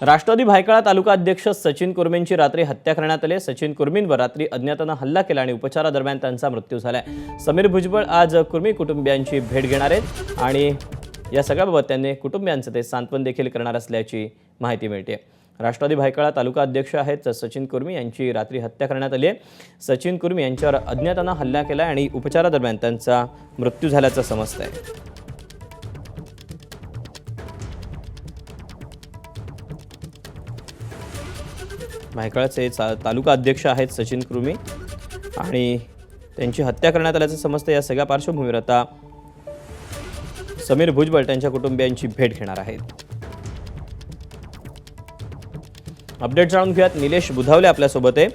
राष्ट्रवादी भायखळा तालुका अध्यक्ष सचिन कुर्मींची रात्री हत्या करण्यात आली. सचिन कुर्मींवर रात्री अज्ञातानं हल्ला केला आणि उपचारादरम्यान त्यांचा मृत्यू झालाय. समीर भुजबळ आज कुर्मी कुटुंबियांची भेट घेणार आहेत आणि या सगळ्याबाबत त्यांनी कुटुंबियांचं ते सांत्वन देखील करणार असल्याची माहिती मिळते राष्ट्रवादी भायखळा तालुका अध्यक्ष आहेत सचिन कुर्मी यांची रात्री हत्या करण्यात आली आहे. सचिन कुर्मी यांच्यावर अज्ञातानं हल्ला केला आणि उपचारादरम्यान त्यांचा मृत्यू झाल्याचं समजतं आहे भायखळाचे चा तालुका अध्यक्ष आहेत सचिन कृमी. आणि त्यांची हत्या करण्यात आल्याचं समजतं या सगळ्या पार्श्वभूमीवर आता समीर भुजबळ त्यांच्या कुटुंबियांची भेट घेणार आहेत. अपडेट जाणून घेऊयात. निलेश बुधावले आपल्यासोबत आहे.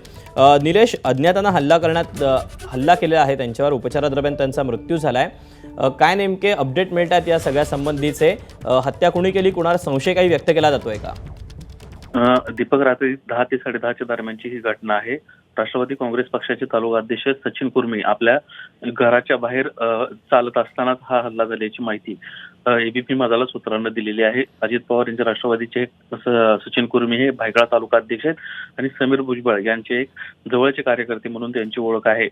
निलेश अज्ञातांना हल्ला करण्यात हल्ला केलेला आहे त्यांच्यावर. उपचारादरम्यान त्यांचा मृत्यू झाला आहे काय नेमके अपडेट मिळतात या सगळ्या संबंधीचे? हत्या कुणी केली? कुणावर संशय काही व्यक्त केला जातोय का? दीपक रात्री दहा ते साडेदहाच्या दरम्यानची ही घटना आहे. राष्ट्रवादी काँग्रेस पक्षाचे तालुका अध्यक्ष सचिन कुर्मी आपल्या घराच्या बाहेर चालत असतानाच हा हल्ला झाल्याची माहिती एबीपी माझाला सूत्रांना दिलेली आहे. अजित पवार यांचे राष्ट्रवादीचे सचिन कुर्मी हे भायखळा तालुका अध्यक्ष आहेत आणि समीर भुजबळ यांचे एक जवळचे कार्यकर्ते म्हणून त्यांची ओळख आहे.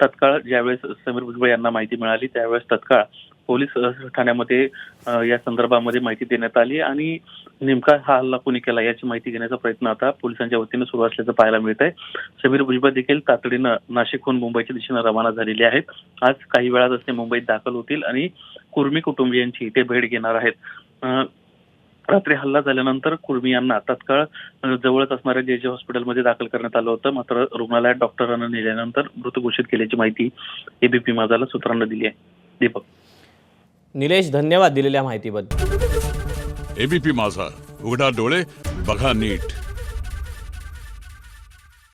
तत्काळ ज्यावेळेस समीर भुजबळ यांना माहिती मिळाली त्यावेळेस तत्काळ पोलीस ठाण्यामध्ये या संदर्भामध्ये माहिती देण्यात आली आणि नेमका हा हल्ला कोणी केला याची माहिती घेण्याचा प्रयत्न आता पोलिसांच्या वतीनं सुरू असल्याचं पाहायला मिळत आहे समीर भुजबळ देखील तातडीनं नाशिकहून मुंबईच्या दिशेनं रवाना झालेले आहेत. आज काही वेळातच ते मुंबईत दाखल होतील आणि कुर्मी कुटुंबियांची ते भेट घेणार आहेत. रात्री हल्ला झाल्यानंतर कुर्मी यांना तत्काळ जवळच असणाऱ्या जे जे हॉस्पिटलमध्ये दाखल करण्यात आलं होतं. मात्र रुग्णालयात डॉक्टरांना नेल्यानंतर मृत घोषित केल्याची माहिती एबीपी माझाला सूत्रांना दिली आहे. दीपक. निलेश धन्यवाद दिलेल्या माहितीबद्दल. एबीपी माझा. उघडा डोळे बघा नीट.